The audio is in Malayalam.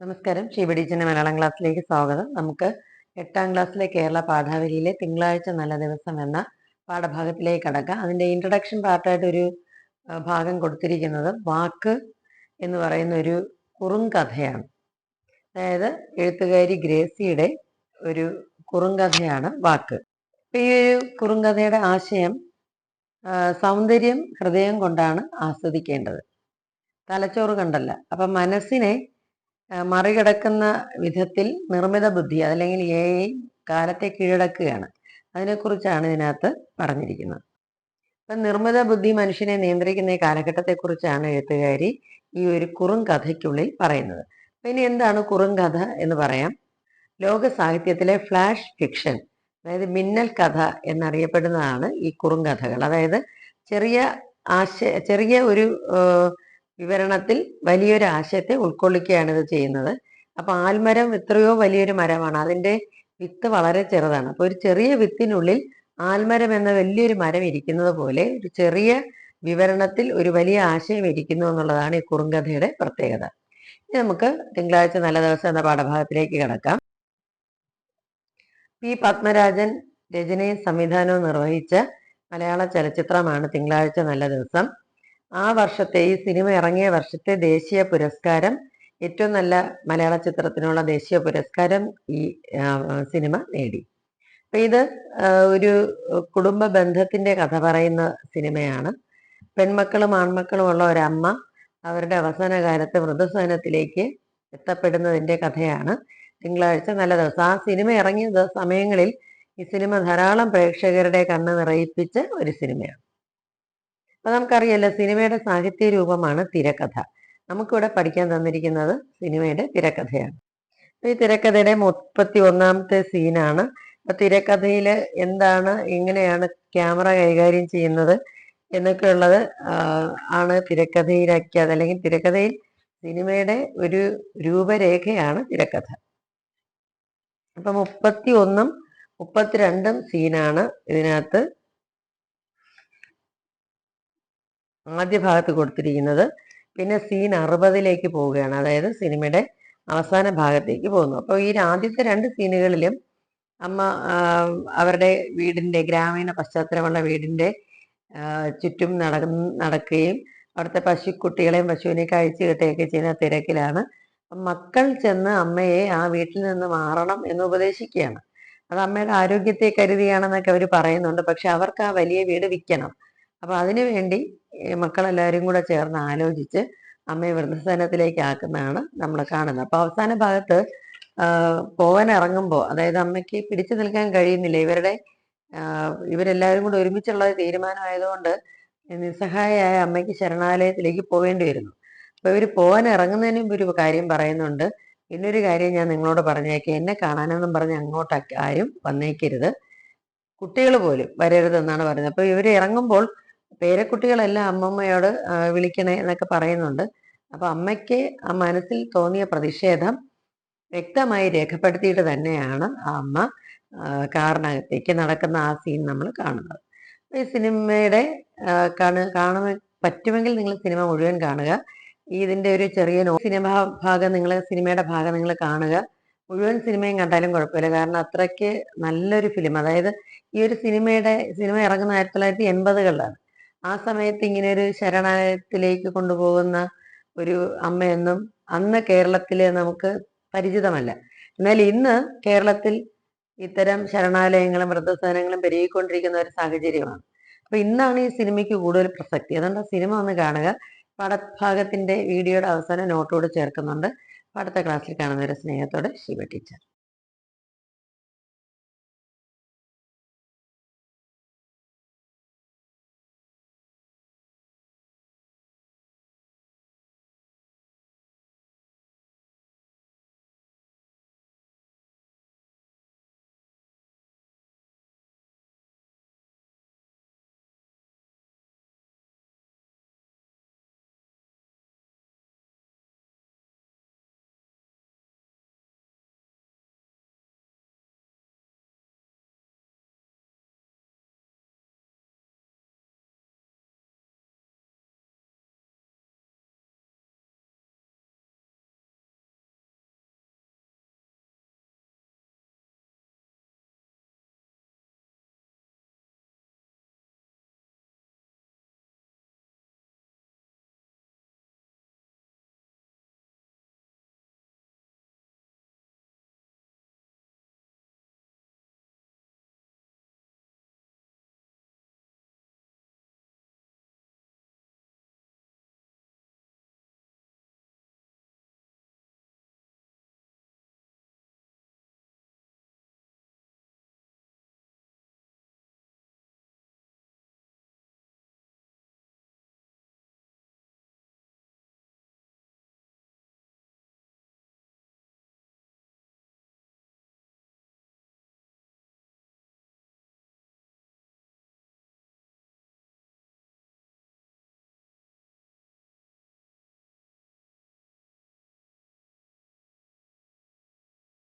നമസ്കാരം. ഷീബഡീച്ചന്റെ മലയാളം ക്ലാസ്സിലേക്ക് സ്വാഗതം. നമുക്ക് എട്ടാം ക്ലാസ്സിലെ കേരള പാഠാവലിയിലെ തിങ്കളാഴ്ച നല്ല ദിവസം എന്ന പാഠഭാഗത്തിലേക്ക് കടക്കാം. അതിന്റെ ഇൻട്രഡക്ഷൻ പാർട്ടായിട്ട് ഒരു ഭാഗം കൊടുത്തിരിക്കുന്നത് വാക്ക് എന്ന് പറയുന്ന ഒരു കുറുങ്കഥയാണ് അതായത് എഴുത്തുകാരി ഗ്രേസിയുടെ ഒരു കുറുങ്കഥയാണ് വാക്ക്. ഈ ഒരു കുറുങ്കഥയുടെ ആശയം സൗന്ദര്യം ഹൃദയം കൊണ്ടാണ് ആസ്വദിക്കേണ്ടത്. തലച്ചോറ് കണ്ടല്ല. അപ്പൊ മനസ്സിനെ മറികടക്കുന്ന വിധത്തിൽ നിർമ്മിത ബുദ്ധി അല്ലെങ്കിൽ എ കാലത്തെ കീഴടക്കുകയാണ്. അതിനെക്കുറിച്ചാണ് ഇതിനകത്ത് പറഞ്ഞിരിക്കുന്നത്. അപ്പം നിർമ്മിത ബുദ്ധി മനുഷ്യനെ നിയന്ത്രിക്കുന്ന ഈ കാലഘട്ടത്തെക്കുറിച്ചാണ് എഴുത്തുകാരി ഈ ഒരു കുറും കഥയ്ക്കുള്ളിൽ പറയുന്നത്. അപ്പം ഇനി എന്താണ് കുറും കഥ എന്ന് പറയാം? ലോക സാഹിത്യത്തിലെ ഫ്ലാഷ് ഫിക്ഷൻ അതായത് മിന്നൽ കഥ എന്നറിയപ്പെടുന്നതാണ് ഈ കുറുങ്കഥകൾ അതായത് ചെറിയ ആശയ ചെറിയ ഒരു വിവരണത്തിൽ വലിയൊരു ആശയത്തെ ഉൾക്കൊള്ളിക്കുകയാണ് ഇത് ചെയ്യുന്നത്. അപ്പൊ ആൽമരം എത്രയോ വലിയൊരു മരമാണ്. അതിന്റെ വിത്ത് വളരെ ചെറുതാണ്. അപ്പൊ ഒരു ചെറിയ വിത്തിനുള്ളിൽ ആൽമരം എന്ന വലിയൊരു മരം ഇരിക്കുന്നത് പോലെ ഒരു ചെറിയ വിവരണത്തിൽ ഒരു വലിയ ആശയം ഇരിക്കുന്നു എന്നുള്ളതാണ് ഈ കുറുങ്കഥയുടെ പ്രത്യേകത. ഇനി നമുക്ക് തിങ്കളാഴ്ച നല്ല ദിവസം എന്ന പാഠഭാഗത്തിലേക്ക് കിടക്കാം. പി. പത്മരാജൻ രചനയും സംവിധാനവും നിർവഹിച്ച മലയാള ചലച്ചിത്രമാണ് തിങ്കളാഴ്ച നല്ല ദിവസം. ആ വർഷത്തെ ഈ സിനിമ ഇറങ്ങിയ വർഷത്തെ ദേശീയ പുരസ്കാരം ഏറ്റവും നല്ല മലയാള ചിത്രത്തിനുള്ള ദേശീയ പുരസ്കാരം ഈ സിനിമ നേടി. അപ്പൊ ഇത് ഒരു കുടുംബ ബന്ധത്തിന്റെ കഥ പറയുന്ന സിനിമയാണ്. പെൺമക്കളും ആൺമക്കളും ഉള്ള ഒരമ്മ അവരുടെ അവസാന കാലത്ത് വൃദ്ധസദനത്തിലേക്ക് എത്തപ്പെടുന്നതിന്റെ കഥയാണ്. തിങ്കളാഴ്ച നല്ല ദിവസം. ആ സിനിമ ഇറങ്ങിയ സമയങ്ങളിൽ ഈ സിനിമ ധാരാളം പ്രേക്ഷകരുടെ കണ്ണ് നിറയിപ്പിച്ച ഒരു സിനിമയാണ്. അപ്പൊ നമുക്കറിയാലോ സിനിമയുടെ സാഹിത്യ രൂപമാണ് തിരക്കഥ. നമുക്കിവിടെ പഠിക്കാൻ തന്നിരിക്കുന്നത് സിനിമയുടെ തിരക്കഥയാണ്. ഈ തിരക്കഥയുടെ മുപ്പത്തി ഒന്നാമത്തെ സീനാണ്. അപ്പൊ തിരക്കഥയിൽ എന്താണ് എങ്ങനെയാണ് ക്യാമറ കൈകാര്യം ചെയ്യുന്നത് എന്നൊക്കെയുള്ളത് ആണ് തിരക്കഥയിലാക്കിയത് അല്ലെങ്കിൽ തിരക്കഥയിൽ സിനിമയുടെ ഒരു രൂപരേഖയാണ് തിരക്കഥ. അപ്പൊ മുപ്പത്തി ഒന്നും മുപ്പത്തിരണ്ടും സീനാണ് ഇതിനകത്ത് ആദ്യ ഭാഗത്ത് കൊടുത്തിരിക്കുന്നത്. പിന്നെ സീൻ അറുപതിലേക്ക് പോവുകയാണ്. അതായത് സിനിമയുടെ അവസാന ഭാഗത്തേക്ക് പോകുന്നു. അപ്പോൾ ഈ ആദ്യത്തെ രണ്ട് സീനുകളിലും അമ്മ അവരുടെ വീടിന്റെ ഗ്രാമീണ പശ്ചാത്തലമുള്ള വീടിന്റെ ചുറ്റും നട നടക്കുകയും അവിടുത്തെ പശുക്കുട്ടികളെയും പശുവിനെ കഴിച്ചു കിട്ടുകയൊക്കെ ചെയ്യുന്ന തിരക്കിലാണ്. മക്കൾ ചെന്ന് അമ്മയെ ആ വീട്ടിൽ നിന്ന് മാറണം എന്ന് ഉപദേശിക്കുകയാണ്. അത് അമ്മയുടെ ആരോഗ്യത്തെ കരുതിയാണെന്നൊക്കെ അവർ പറയുന്നുണ്ട്. പക്ഷെ അവർക്ക് ആ വലിയ വീട് വിൽക്കണം. അപ്പൊ അതിനു വേണ്ടി മക്കളെല്ലാവരും കൂടെ ചേർന്ന് ആലോചിച്ച് അമ്മയെ വൃദ്ധസ്ഥാനത്തിലേക്ക് ആക്കുന്നതാണ് നമ്മൾ കാണുന്നത്. അപ്പൊ അവസാന ഭാഗത്ത് പോവൻ ഇറങ്ങുമ്പോൾ അതായത് അമ്മയ്ക്ക് പിടിച്ചു നിൽക്കാൻ കഴിയുന്നില്ല. ഇവരുടെ ഇവരെല്ലാവരും കൂടെ ഒരുമിച്ചുള്ള ഒരു തീരുമാനമായതുകൊണ്ട് നിസ്സഹായയായ അമ്മയ്ക്ക് ശരണാലയത്തിലേക്ക് പോവേണ്ടി വരുന്നു. അപ്പൊ ഇവർ പോകാൻ ഇറങ്ങുന്നതിന് മുമ്പ് ഒരു കാര്യം പറയുന്നുണ്ട്. ഇന്നൊരു കാര്യം ഞാൻ നിങ്ങളോട് പറഞ്ഞേക്കാം. എന്നെ കാണാനെന്നും പറഞ്ഞ് അങ്ങോട്ട് ആരും വന്നേക്കരുത്. കുട്ടികൾ പോലും വരരുതെന്നാണ് പറയുന്നത്. അപ്പൊ ഇവർ ഇറങ്ങുമ്പോൾ പേരക്കുട്ടികളെല്ലാം അമ്മമ്മയോട് വിളിക്കണേ എന്നൊക്കെ പറയുന്നുണ്ട്. അപ്പൊ അമ്മയ്ക്ക് ആ മനസ്സിൽ തോന്നിയ പ്രതിഷേധം വ്യക്തമായി രേഖപ്പെടുത്തിയിട്ട് തന്നെയാണ് ആ അമ്മ കാറിനകത്തേക്ക് നടക്കുന്ന ആ സീൻ നമ്മൾ കാണുന്നത്. ഈ സിനിമയുടെ കാണു കാണുക പറ്റുമെങ്കിൽ നിങ്ങൾ സിനിമ മുഴുവൻ കാണുക. ഇതിന്റെ ഒരു ചെറിയ നോ സിനിമ ഭാഗം നിങ്ങൾ സിനിമയുടെ ഭാഗം നിങ്ങൾ കാണുക. മുഴുവൻ സിനിമയും കണ്ടാലും കുഴപ്പമില്ല. കാരണം അത്രയ്ക്ക് നല്ലൊരു ഫിലിം. അതായത് ഈ ഒരു സിനിമയുടെ സിനിമ ഇറങ്ങുന്ന ആയിരത്തി തൊള്ളായിരത്തി എൺപതുകളിലാണ്. ആ സമയത്ത് ഇങ്ങനെ ഒരു ശരണാലയത്തിലേക്ക് കൊണ്ടുപോകുന്ന ഒരു അമ്മയൊന്നും അന്ന് കേരളത്തിലെ നമുക്ക് പരിചിതമല്ല. എന്നാൽ ഇന്ന് കേരളത്തിൽ ഇത്തരം ശരണാലയങ്ങളും വൃദ്ധസദനങ്ങളും പെരുകിക്കൊണ്ടിരിക്കുന്ന ഒരു സാഹചര്യമാണ്. അപ്പൊ ഇന്നാണ് ഈ സിനിമയ്ക്ക് കൂടുതൽ പ്രസക്തി. അതുകൊണ്ട് സിനിമ ഒന്ന് കാണുക. പാഠഭാഗത്തിന്റെ വീഡിയോയുടെ അവസാനം നോട്ടോട് ചേർക്കുന്നുണ്ട്. അടുത്ത ക്ലാസ്സിൽ കാണുന്നവരെ സ്നേഹത്തോടെ ശിവ ടീച്ചർ.